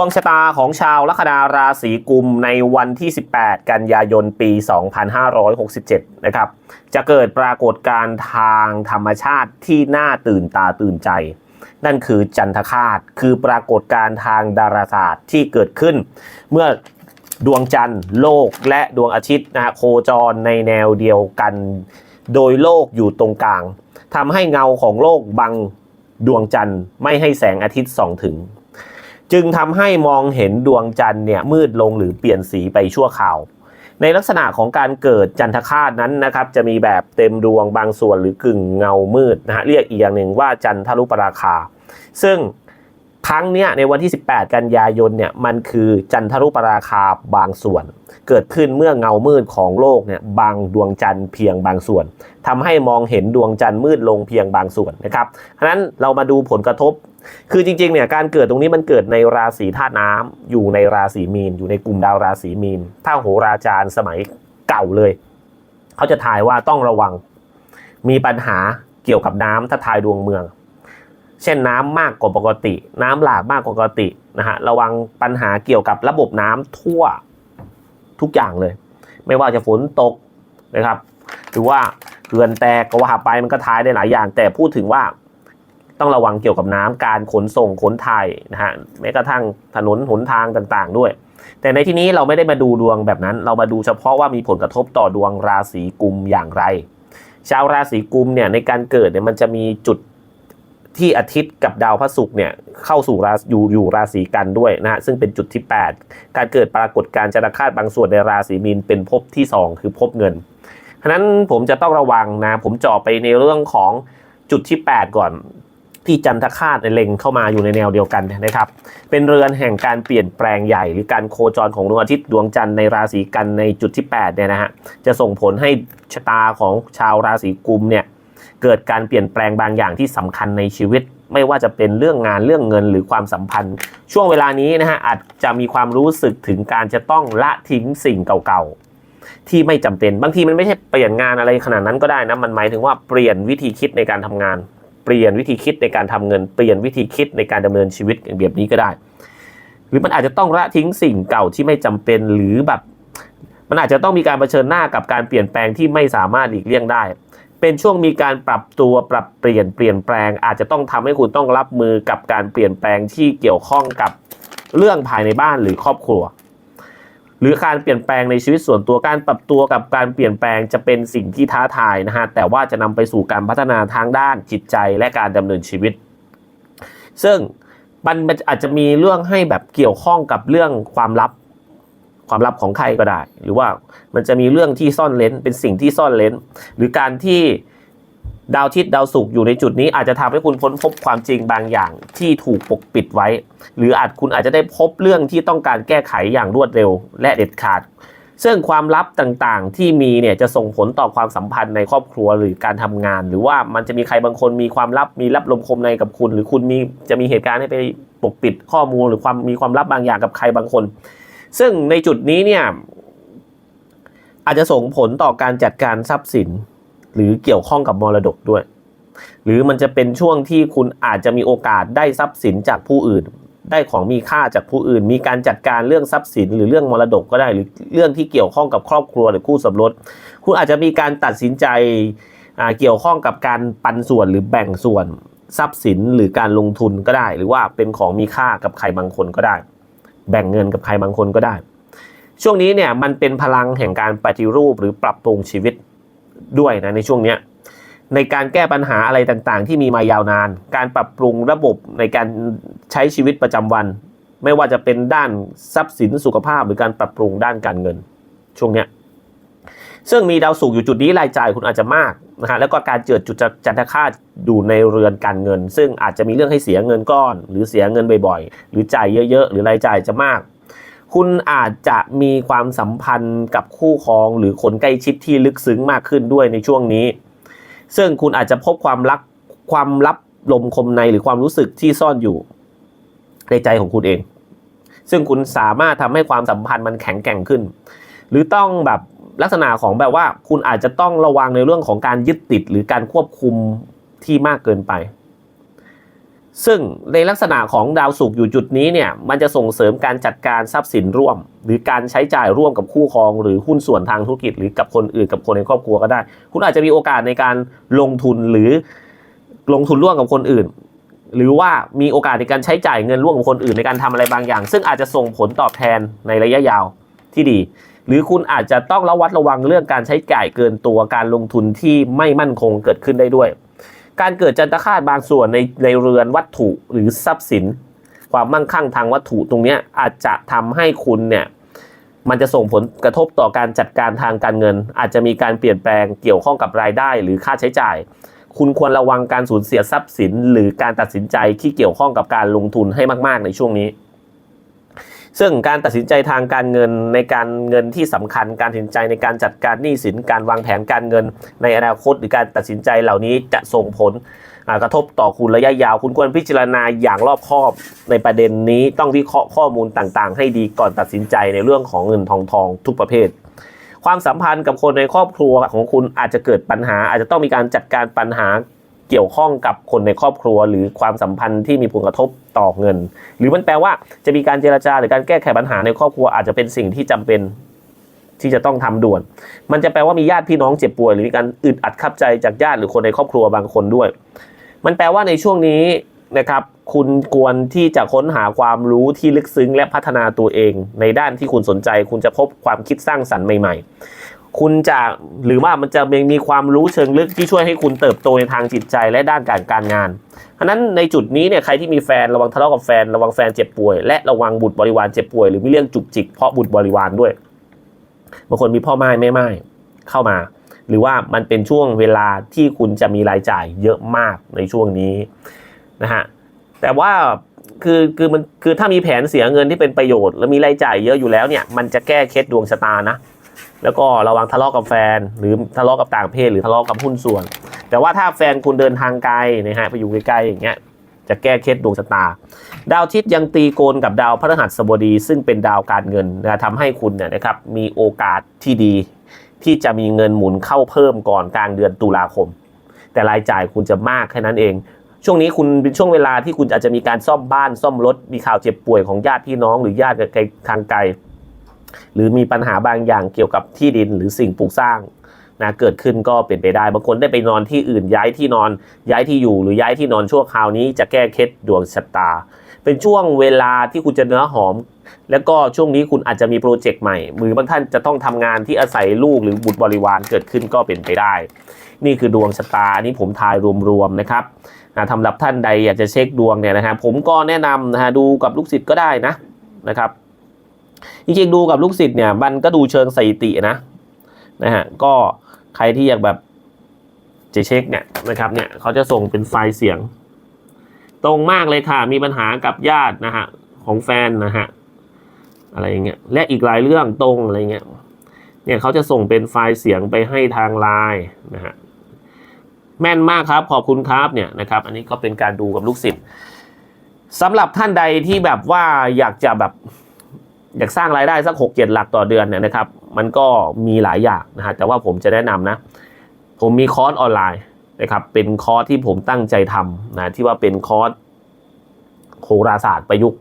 ดวงชะตาของชาวลัคนาราศีกุมในวันที่ 18 กันยายน ปี 2567 นะครับ จะเกิดปรากฏการณ์ทางธรรมชาติที่น่าตื่นตาตื่นใจ นั่นคือจันทคาตคือปรากฏการณ์ทางดาราศาสตร์ที่เกิดขึ้น เมื่อดวงจันทร์โลกและดวงอาทิตย์นะฮะโคจรในแนวเดียวกัน โดยโลกอยู่ตรงกลางทำให้เงาของโลกบังดวงจันทร์ไม่ให้แสงอาทิตย์ส่องถึง จึงทำให้มองเห็นดวงจันทร์เนี่ยมืดลงหรือเปลี่ยนสีไปชั่วคราว ในลักษณะของการเกิดจันทคาตนั้นนะครับจะมีแบบเต็มดวงบางส่วนหรือกึ่งเงามืดนะฮะเรียกอีกอย่างหนึ่งว่าจันทรุปราคา ซึ่งครั้งเนี้ยในวันที่ 18 กันยายนเนี่ยมันคือจันทรุปราคาบางส่วน เกิดขึ้นเมื่อเงามืดของโลกเนี่ยบางดวงจันทร์เพียงบางส่วนทำให้มองเห็นดวงจันทร์มืดลงเพียงบางส่วนนะครับฉะนั้นเรามาดูผลกระทบ คือจริงๆเนี่ยการเกิดตรงนี้มันเกิดในราศีธาตุน้ำอยู่ในราศีมีน อยู่ในกลุ่มดาวราศีมีน ถ้าโหราจารย์สมัยเก่าเลย เขาจะทายว่าต้องระวัง มีปัญหาเกี่ยวกับน้ำถ้าทายดวงเมือง เช่นน้ำมากกว่าปกติ น้ำหลากมากกว่าปกตินะฮะระวังปัญหาเกี่ยวกับระบบน้ำทั่วทุกอย่างเลย ไม่ว่าจะฝนตกนะครับหรือว่าเขื่อนแตกก็ว่าไปมันก็ทายได้หลายอย่าง แต่พูดถึงว่า ต้องระวังเกี่ยวกับน้ำการขนส่งขนถ่ายนะฮะแม้กระทั่งถนนหนทางต่างๆ ด้วย แต่ในที่นี้เราไม่ได้มาดูดวงแบบนั้น เรามาดูเฉพาะว่ามีผลกระทบต่อดวงราศีกุมอย่างไร ชาวราศีกุมเนี่ยในการเกิดเนี่ยมันจะมีจุดที่อาทิตย์กับดาวพระศุกร์เนี่ยเข้าสู่ราศีอยู่อยู่ราศีกันด้วยนะฮะซึ่งเป็นจุดที่ 8 การเกิดปรากฏการจันทคาตบางส่วนในราศีมีนเป็นภพที่ 2 คือภพเงินฉะนั้นผมจะต้องระวังนะผมเจาะไปในเรื่องของจุดที่ 8 ก่อน ที่จันทคาตเล็งเข้ามาอยู่ในแนวเดียวกันนะครับ เป็นเรือนแห่งการเปลี่ยนแปลงใหญ่ หรือการโคจรของดวงอาทิตย์ดวงจันทร์ในราศีกันในจุดที่8เนี่ยนะฮะจะส่งผลให้ชะตาของชาวราศีกุมเนี่ยเกิดการเปลี่ยนแปลงบางอย่างที่สำคัญในชีวิต ไม่ว่าจะเป็นเรื่องงานเรื่องเงินหรือความสัมพันธ์ ช่วงเวลานี้นะฮะอาจจะมีความรู้สึกถึงการจะต้องละทิ้งสิ่งเก่าๆ ที่ไม่จำเป็นบางทีมันไม่ใช่เปลี่ยนงานอะไรขนาดนั้นก็ได้นะมันหมายถึงว่าเปลี่ยนวิธีคิดในการทำงาน ปลี่ยนวิธีคิดในการทำเงินเปลี่ยนวิธีคิดในการดำเนินชีวิตอย่างแบบนี้ก็ได้ หรือมันอาจจะต้องละทิ้งสิ่งเก่าที่ไม่จำเป็นหรือแบบ มันอาจจะต้องมีการเผชิญหน้ากับการเปลี่ยนแปลงที่ไม่สามารถหลีกเลี่ยงได้ เป็นช่วงมีการปรับตัวปรับเปลี่ยนเปลี่ยนแปลง อาจจะต้องทำให้คุณต้องรับมือกับการเปลี่ยนแปลงที่เกี่ยวข้องกับเรื่องภายในบ้านหรือครอบครัว หรือการเปลี่ยนแปลงในชีวิตส่วนตัวการปรับตัวกับการเปลี่ยนแปลงจะเป็นสิ่งที่ท้าทายนะฮะแต่ว่าจะนำไปสู่การพัฒนาทางด้านจิตใจและการดำเนินชีวิต ซึ่งมันมันอาจจะมีเรื่องให้แบบเกี่ยวข้องกับเรื่องความลับความลับของใครก็ได้ หรือว่ามันจะมีเรื่องที่ซ่อนเลนเป็นสิ่งที่ซ่อนเลนหรือการที่ ดาวอาทิตย์ดาวศุกร์อยู่ในจุดนี้อาจจะทำให้คุณพ้นพบความจริงบางอย่างที่ถูกปกปิดไว้ หรืออาจคุณอาจจะได้พบเรื่องที่ต้องการแก้ไขอย่างรวดเร็ว และเด็ดขาด ซึ่งความลับต่างๆ ที่มีเนี่ยจะส่งผลต่อความสัมพันธ์ในครอบครัวหรือการทำงาน หรือว่ามันจะมีใครบางคนมีความลับมีลับลมคมในกับคุณ หรือคุณมีจะมีเหตุการณ์ให้ไปปกปิดข้อมูล หรือความมีความลับบางอย่างกับใครบางคน ซึ่งในจุดนี้เนี่ยอาจจะส่งผลต่อการจัดการทรัพย์สิน หรือเกี่ยวข้องกับมรดกด้วย หรือมันจะเป็นช่วงที่คุณอาจจะมีโอกาสได้ทรัพย์สินจากผู้อื่น ได้ของมีค่าจากผู้อื่น มีการจัดการเรื่องทรัพย์สิน หรือเรื่องมรดกก็ได้ หรือเรื่องที่เกี่ยวข้องกับครอบครัวหรือคู่สมรสคุณอาจจะมีการตัดสินใจเกี่ยวข้องกับการปันส่วนหรือแบ่งส่วนทรัพย์สินหรือการลงทุนก็ได้ หรือว่าเป็นของมีค่ากับใครบางคนก็ได้ แบ่งเงินกับใครบางคนก็ได้ ช่วงนี้เนี่ยมันเป็นพลังแห่งการปฏิรูปหรือปรับปรุงชีวิต ด้วยนะในช่วงเนี้ยในการแก้ปัญหาอะไรต่างๆ ที่มีมายาวนาน การปรับปรุงระบบในการใช้ชีวิตประจำวัน ไม่ว่าจะเป็นด้านทรัพย์สินสุขภาพ หรือการปรับปรุงด้านการเงิน ช่วงเนี้ยซึ่งมีดาวศุกอยู่จุดนี้รายจ่ายคุณอาจจะมากนะฮะแล้วก็การเจิดจุดจันทคาตอยู่ในเรือนการเงิน ซึ่งอาจจะมีเรื่องให้เสียเงินก้อน หรือเสียเงินบ่อยๆ หรือจ่ายเยอะๆ หรือรายจ่ายจะมาก คุณอาจจะมีความสัมพันธ์กับคู่ครองหรือคนใกล้ชิดที่ลึกซึ้งมากขึ้นด้วยในช่วงนี้ ซึ่งคุณอาจจะพบความรักความลับลมคมในหรือความรู้สึกที่ซ่อนอยู่ในใจของคุณเอง ซึ่งคุณสามารถทำให้ความสัมพันธ์มันแข็งแกร่งขึ้น หรือต้องแบบลักษณะของแบบว่า คุณอาจจะต้องระวังในเรื่องของการยึดติดหรือการควบคุมที่มากเกินไป ซึ่งในลักษณะของดาวศุกร์อยู่จุดนี้เนี่ยมันจะส่งเสริมการจัดการทรัพย์สินร่วม หรือการใช้จ่ายร่วมกับคู่ครอง หรือหุ้นส่วนทางธุรกิจ หรือกับคนอื่นกับคนในครอบครัวก็ได้ คุณอาจจะมีโอกาสในการลงทุนหรือลงทุนร่วมกับคนอื่น หรือว่ามีโอกาสในการใช้จ่ายเงินร่วมกับคนอื่นในการทำอะไรบางอย่าง ซึ่งอาจจะส่งผลตอบแทนในระยะยาวที่ดี หรือคุณอาจจะต้องระวัดระวังเรื่องการใช้จ่ายเกินตัวการลงทุนที่ไม่มั่นคงเกิดขึ้นได้ด้วย การเกิดจันทคาตบางส่วนในในเรือนวัตถุหรือทรัพย์สิน ความมั่งคั่งทางวัตถุตรงนี้อาจจะทำให้คุณเนี่ยมันจะส่งผลกระทบต่อการจัดการทางการเงิน อาจจะมีการเปลี่ยนแปลงเกี่ยวข้องกับรายได้หรือค่าใช้จ่าย คุณควรระวังการสูญเสียทรัพย์สิน หรือการตัดสินใจที่เกี่ยวข้องกับการลงทุนให้มาก ๆ ในช่วงนี้ ซึ่งการตัดสินใจทางการเงินในการเงินที่สำคัญ การตัดสินใจในการจัดการหนี้สินการวางแผนการเงิน ในอนาคตหรือการตัดสินใจเหล่านี้จะส่งผลกระทบต่อคุณระยะยาว คุณควรพิจารณาอย่างรอบคอบในประเด็นนี้ต้องวิเคราะห์ข้อมูลต่างๆ ให้ดีก่อนตัดสินใจในเรื่องของเงินทองทองทุกประเภท ความสัมพันธ์กับคนในครอบครัวของคุณอาจจะเกิดปัญหา อาจจะต้องมีการจัดการปัญหา เกี่ยวข้องกับคนในครอบครัว หรือความสัมพันธ์ที่มีผลกระทบต่อเงิน หรือมันแปลว่าจะมีการเจรจาหรือการแก้ไขปัญหาในครอบครัวอาจจะเป็นสิ่งที่จำเป็นที่จะต้องทำด่วน มันจะแปลว่ามีญาติพี่น้องเจ็บป่วย หรือมีการอึดอัดขับใจจากญาติหรือคนในครอบครัวบางคนด้วย มันแปลว่าในช่วงนี้นะครับ คุณควรที่จะค้นหาความรู้ที่ลึกซึ้งและพัฒนาตัวเอง ในด้านที่คุณสนใจ คุณจะพบความคิดสร้างสรรค์ใหม่ ๆ คุณจะหรือว่ามันจะมีความรู้เชิงลึกที่ช่วยให้คุณเติบโตในทางจิตใจและด้านการการงานเพราะนั้นในจุดนี้เนี่ยใครที่มีแฟนระวังทะเลาะกับแฟนระวังแฟนเจ็บป่วย และระวังบุตรบริวารเจ็บป่วยหรือมีเรื่องจุกจิกเพราะบุตรบริวารด้วยบางคนมีพ่อไม้แม่ไม้เข้ามา หรือว่ามันเป็นช่วงเวลาที่คุณจะมีรายจ่ายเยอะมากในช่วงนี้นะฮะแต่ว่าคือคือมันคือถ้ามีแผนเสียเงินที่เป็นประโยชน์ แล้วมีรายจ่ายเยอะอยู่แล้วเนี่ยมันจะแก้เคล็ดดวงชะตานะ แล้วก็ระวังทะเลาะกับแฟน หรือทะเลาะกับต่างเพศหรือทะเลาะกับหุ้นส่วน แต่ว่าถ้าแฟนคุณเดินทางไกลนะฮะไปอยู่ใกล้ๆอย่างเงี้ยจะแก้เคล็ดดวงชะตา ดาวอาทิตย์ยังตีโกนกับดาวพฤหัสบดี ซึ่งเป็นดาวการเงินนะทำให้คุณเนี่ยนะครับมีโอกาสที่ดี ที่จะมีเงินหมุนเข้าเพิ่มก่อนกลางเดือนตุลาคม แต่รายจ่ายคุณจะมากแค่นั้นเอง ช่วงนี้คุณเป็นช่วงเวลาที่คุณอาจจะมีการซ่อมบ้านซ่อมรถมีข่าวเจ็บป่วยของญาติพี่น้องหรือญาติทางไกล หรือมีปัญหาบางอย่างเกี่ยวกับที่ดินหรือสิ่งปลูกสร้างนะเกิดขึ้นก็เป็นไปได้บางคนได้ไปนอนที่อื่นย้ายที่นอนย้ายที่อยู่หรือย้ายที่นอนชั่วคราวนี้จะแก้เคล็ดดวงชะตา เป็นช่วงเวลาที่คุณจะเนื้อหอม แล้วก็ช่วงนี้คุณอาจจะมีโปรเจกต์ใหม่หรือบางท่านจะต้องทำงานที่อาศัยลูกหรือบุตรบริวารเกิดขึ้นก็เป็นไปได้ นี่คือดวงชะตานี้ผมทายรวมๆนะครับนะสำหรับท่านใดอยากจะเช็คดวงเนี่ยนะฮะผมก็แนะนำนะฮะดูกับลูกศิษย์ก็ได้นะนะครับ จริงๆดูกับลูกศิษย์เนี่ยมันก็ดูเชิงสถิตินะนะฮะก็ใครที่อยากแบบจะเช็คเนี่ยนะครับเนี่ยเขาจะส่งเป็นไฟล์เสียง ตรงมากเลยค่ะ มีปัญหากับญาตินะฮะของแฟนนะฮะอะไรอย่างเงี้ยและอีกหลายเรื่องตรงอะไรเงี้ยเนี่ยเขาจะส่งเป็นไฟล์เสียงไปให้ทางไลน์นะฮะแม่นมากครับขอบคุณครับเนี่ยนะครับ อันนี้ก็เป็นการดูกับลูกศิษย์สำหรับท่านใดที่แบบว่าอยากจะแบบ อยากสร้างรายได้สักหกเจ็ดหลักต่อเดือนเนี่ยนะครับ มันก็มีหลายอย่างนะฮะแต่ว่าผมจะแนะนำนะ ผมมีคอร์สออนไลน์นะครับ เป็นคอร์สที่ผมตั้งใจทำนะที่ว่าเป็นคอร์สโหราศาสตร์ประยุกต์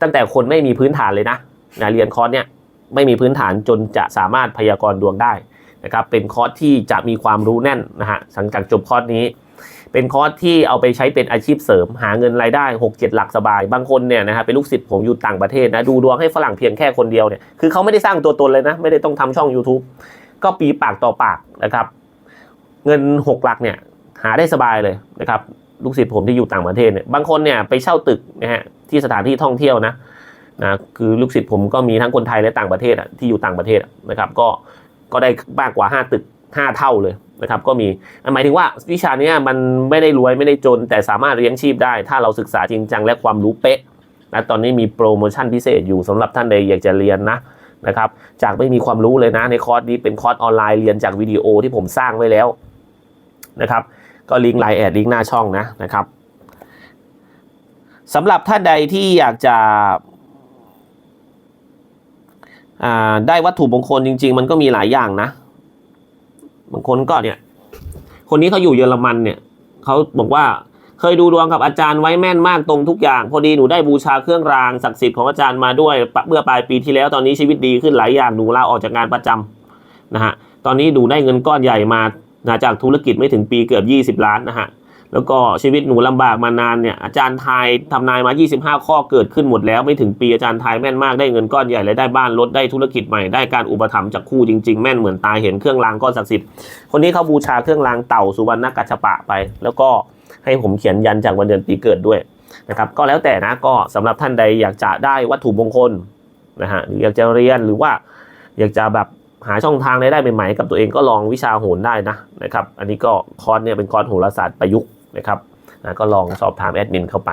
ตั้งแต่คนไม่มีพื้นฐานเลยนะนะเรียนคอร์สเนี่ยไม่มีพื้นฐานจนจะสามารถพยากรณ์ดวงได้นะครับ เป็นคอร์สที่จะมีความรู้แน่นนะฮะหลังจากจบคอร์สนี้ เป็นคอร์สที่เอาไปใช้เป็นอาชีพเสริม หาเงินรายได้ 6 7 หลักสบาย บางคนเนี่ยนะฮะเป็นลูกศิษย์ผมอยู่ต่างประเทศนะดูดวงให้ฝรั่งเพียงแค่คนเดียวเนี่ยคือเขาไม่ได้สร้างตัวตนเลยนะ ไม่ได้ต้องทำช่อง YouTube ก็ปีปากต่อปากนะครับเงิน 6 หลักเนี่ยหาได้สบายเลยนะครับลูกศิษย์ผมที่อยู่ต่างประเทศเนี่ยบางคนเนี่ยไปเช่าตึกนะฮะที่สถานที่ท่องเที่ยวนะนะคือลูกศิษย์ผมก็มีทั้งคนไทยและต่างประเทศอะที่อยู่ต่างประเทศนะครับก็ก็ได้มากกว่า 5 ตึก 5 เท่าเลย นะครับก็มีหมายถึงว่าวิชานี้มันไม่ได้รวยไม่ได้จน แต่สามารถเลี้ยงชีพได้ ถ้าเราศึกษาจริงจังและความรู้เป๊ะนะตอนนี้มีโปรโมชั่นพิเศษอยู่สำหรับท่านใดอยากจะเรียนนะนะครับจากไม่มีความรู้เลยนะในคอร์สนี้เป็นคอร์สออนไลน์เรียนจากวิดีโอที่ผมสร้างไว้แล้วนะครับก็ลิงก์ไลน์แอดลิงก์หน้าช่องนะนะครับสำหรับท่านใดที่อยากจะอ่าได้วัตถุมงคลจริง ๆ มันก็มีหลายอย่างนะ บางคนก็เนี่ย คนนี้เขาอยู่เยอรมันเนี่ยเขาบอกว่าเคยดูดวงกับอาจารย์ไว้แม่นมากตรงทุกอย่าง พอดีหนูได้บูชาเครื่องรางศักดิ์สิทธิ์ของอาจารย์มาด้วยเมื่อปลายปีที่แล้วตอนนี้ชีวิตดีขึ้นหลายอย่างหนูลาออกจากงานประจำนะฮะตอนนี้หนูได้เงินก้อนใหญ่มาจากธุรกิจไม่ถึงปีเกือบ 20 ล้านนะฮะ แล้วก็ชีวิตหนูลำบากมานานเนี่ยอาจารย์ทายทำนายมา 25 ข้อเกิดขึ้นหมดแล้วไม่ถึงปีอาจารย์ทายแม่นมากได้เงินก้อนใหญ่และได้บ้านรถได้ธุรกิจใหม่ได้การอุปถัมภ์จากคู่จริงๆ แม่นเหมือนตายเห็นเครื่องรางก้อนศักดิ์สิทธิ์คนนี้เขาบูชาเครื่องรางเต่าสุวรรณกัจฉปะไป แล้วก็ให้ผมเขียนยันจากวันเดือนปีเกิดด้วยนะครับก็แล้วแต่นะก็สำหรับท่านใดอยากจะได้วัตถุมงคลนะฮะหรืออยากจะเรียนหรือว่าอยากจะแบบหาช่องทางรายได้ใหม่ๆกับตัวเองก็ลองวิชาโหรได้นะนะครับ อันนี้ก็คอร์สเนี่ยเป็นคอร์สโหราศาสตร์ประยุกต์ นะครับก็ลองสอบถามแอดมินเข้าไป